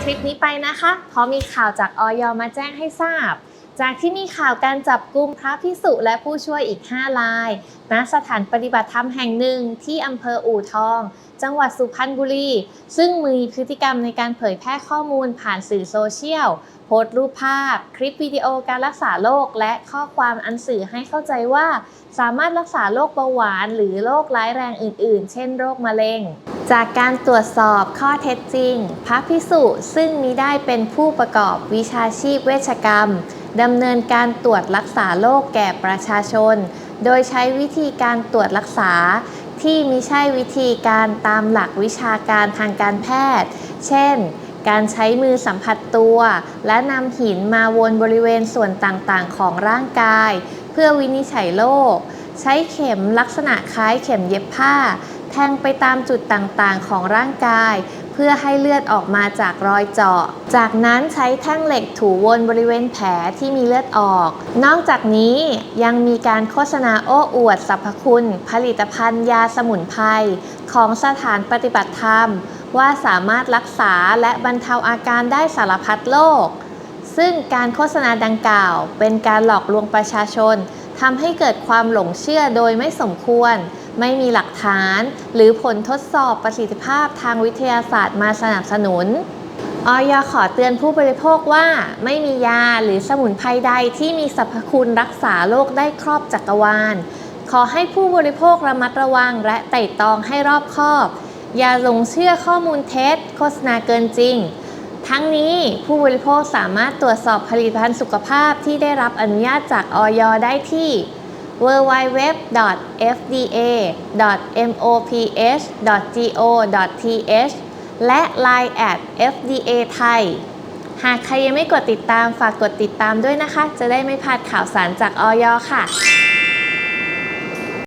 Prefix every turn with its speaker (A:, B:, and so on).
A: คลิปนี้ไปนะคะ เพราะมีข่าวจากออยมาแจ้งให้ทราบ จากที่มีข่าวการจับกลุ่มพระพิสุและผู้ช่วยอีก 5 รายณสถานปฏิบัติธรรมแห่งหนึ่งที่อำเภออู่ทอง จังหวัดสุพรรณบุรี ซึ่งมีพฤติกรรมในการเผยแพร่ข้อมูลผ่านสื่อโซเชียล โพสต์รูปภาพ คลิปวิดีโอการรักษาโรคและข้อความอันสื่อให้เข้าใจว่า สามารถรักษาโรคเบาหวาน หรือโรคร้ายแรงอื่น ๆ เช่น โรคมะเร็ง จากการตรวจสอบข้อเท็จจริง พระพิสุซึ่งมิได้เป็นผู้ประกอบวิชาชีพเวชกรรมดำเนินการตรวจรักษาโรคแก่ประชาชน โดยใช้วิธีการตรวจรักษา ที่มิใช่วิธีการตามหลักวิชาการทางการแพทย์ เช่น การใช้มือสัมผัสตัว และนำหินมาวนบริเวณส่วนต่างๆ ของร่างกาย เพื่อวินิจฉัยโรค ใช้เข็มลักษณะคล้ายเข็มเย็บผ้า แทงไปตามจุดต่างๆ ของร่างกาย เพื่อให้เลือดออกมาจากรอยเจาะ จากนั้นใช้แท่งเหล็กถูวนบริเวณแผลที่มีเลือดออก นอกจากนี้ยังมีการโฆษณาโอ้อวดสรรพคุณ ผลิตภัณฑ์ยาสมุนไพรของสถานปฏิบัติธรรม ว่าสามารถรักษาและบรรเทาอาการได้สารพัดโรค ซึ่งการโฆษณาดังกล่าว เป็นการหลอกลวงประชาชนทำให้เกิดความหลงเชื่อโดยไม่สมควร ไม่มีหลักฐาน หรือผลทดสอบประสิทธิภาพทางวิทยาศาสตร์มาสนับสนุนออยขอเตือนผู้บริโภคว่า ไม่มียาหรือสมุนไพรใดที่มีสรรพคุณรักษาโรคได้ครอบจักรวาล ขอให้ผู้บริโภคระมัดระวังและไต่ตองให้รอบคอบ อย่าหลงเชื่อข้อมูลเท็จ โฆษณาเกินจริง ทั้งนี้ผู้บริโภคสามารถตรวจสอบผลิตภัณฑ์สุขภาพที่ได้รับอนุญาตจากออยได้ที่ www.fda.moph.go.th และ line at fda ไทยหากใครยังไม่กดติดตามฝากกดติดตามด้วยนะคะ จะได้ไม่พลาดข่าวสารจากออยค่ะ